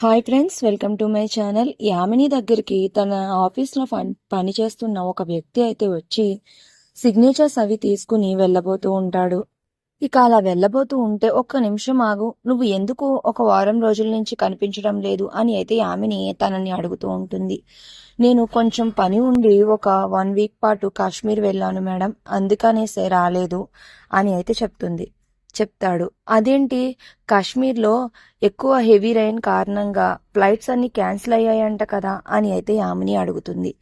Hi friends welcome to my channel. Yamini దగ్గరికి తన ఆఫీస్లో పని పనిచేస్తున్న ఒక వ్యక్తి అయితే వచ్చి సిగ్నేచర్స్ అవి తీసుకుని వెళ్ళబోతూ ఉంటాడు. ఇక అలా వెళ్ళబోతూ ఉంటే ఒక్క నిమిషం ఆగు నువ్వు ఎందుకు ఒక వారం రోజుల నుంచి కనిపించడం లేదు అని అయితే యామిని తనని అడుగుతూ ఉంటుంది. నేను కొంచెం పని ఉండి ఒక వన్ వీక్ పాటు కాశ్మీర్ వెళ్ళాను మేడం అందుకనేసే రాలేదు అని అయితే చెప్తుంది. చెప్తాడు. అదేంటి? కాశ్మీర్లో ఎక్కువ హెవీ రైన్ కారణంగా ఫ్లైట్స్ అన్ని క్యాన్సిల్ అయ్యాయంట కదా అని అయితే యామిని అడుగుతుంది.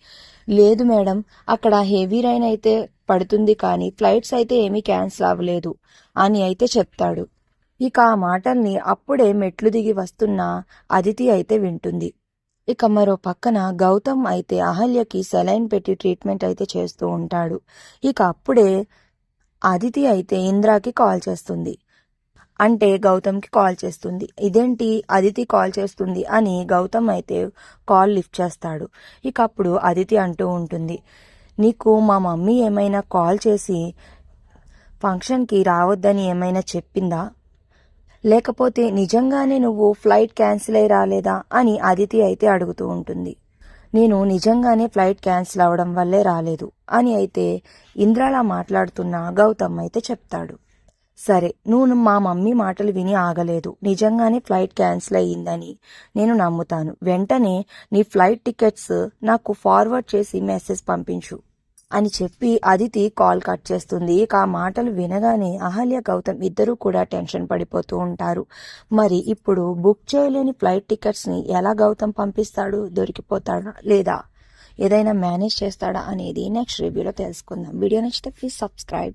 లేదు మేడం అక్కడ హెవీ రైన్ అయితే పడుతుంది కానీ ఫ్లైట్స్ అయితే ఏమీ క్యాన్సిల్ అవ్వలేదు అని అయితే చెప్తాడు. ఇక ఆ మాటల్ని అప్పుడే మెట్లు దిగి వస్తున్న అదితి అయితే వింటుంది. ఇక మరో పక్కన గౌతమ్ అయితే అహల్యకి సెలైన్ పెట్టి ట్రీట్మెంట్ అయితే చేస్తూ ఉంటాడు. ఇక అప్పుడే అదితి అయితే ఇంద్రాకి కాల్ చేస్తుంది. అంటే గౌతమ్కి కాల్ చేస్తుంది. ఇదేంటి? అదితి కాల్ చేస్తుంది అని గౌతమ్ అయితే కాల్ లిఫ్ట్ చేస్తాడు. ఇక అప్పుడు అదితి అంటూ ఉంటుంది. నీకు మా మమ్మీ ఏమైనా కాల్ చేసి ఫంక్షన్కి రావద్దని ఏమైనా చెప్పిందా? లేకపోతే నిజంగానే నువ్వు ఫ్లైట్ క్యాన్సిల్ అయి రాలేదా? అని అదితి అయితే అడుగుతూ ఉంటుంది. నేను నిజంగానే ఫ్లైట్ క్యాన్సిల్ అవడం వల్లే రాలేదు. అని అయితే ఇంద్రాల మాట్లాడుతున్న గౌతమ్ అయితే చెప్తాడు. సరే నువ్వు మా మమ్మీ మాటలు విని ఆగలేదు. నిజంగానే ఫ్లైట్ క్యాన్సిల్ అయ్యిందని నేను నమ్ముతాను. వెంటనే నీ ఫ్లైట్ టికెట్స్ నాకు ఫార్వర్డ్ చేసి మెసేజ్ పంపించు. అని చెప్పి అదితి కాల్ కట్ చేస్తుంది. ఇక ఆ మాటలు వినగానే అహల్య గౌతమ్ ఇద్దరూ కూడా టెన్షన్ పడిపోతూ ఉంటారు. మరి ఇప్పుడు బుక్ చేయలేని ఫ్లైట్ టికెట్స్ని ఎలా గౌతమ్ పంపిస్తాడు? దొరికిపోతాడా లేదా? ఏదైనా మేనేజ్ చేస్తాడా అనేది నెక్స్ట్ రివ్యూలో తెలుసుకుందాం. వీడియో నచ్చితే ప్లీజ్ సబ్స్క్రైబ్.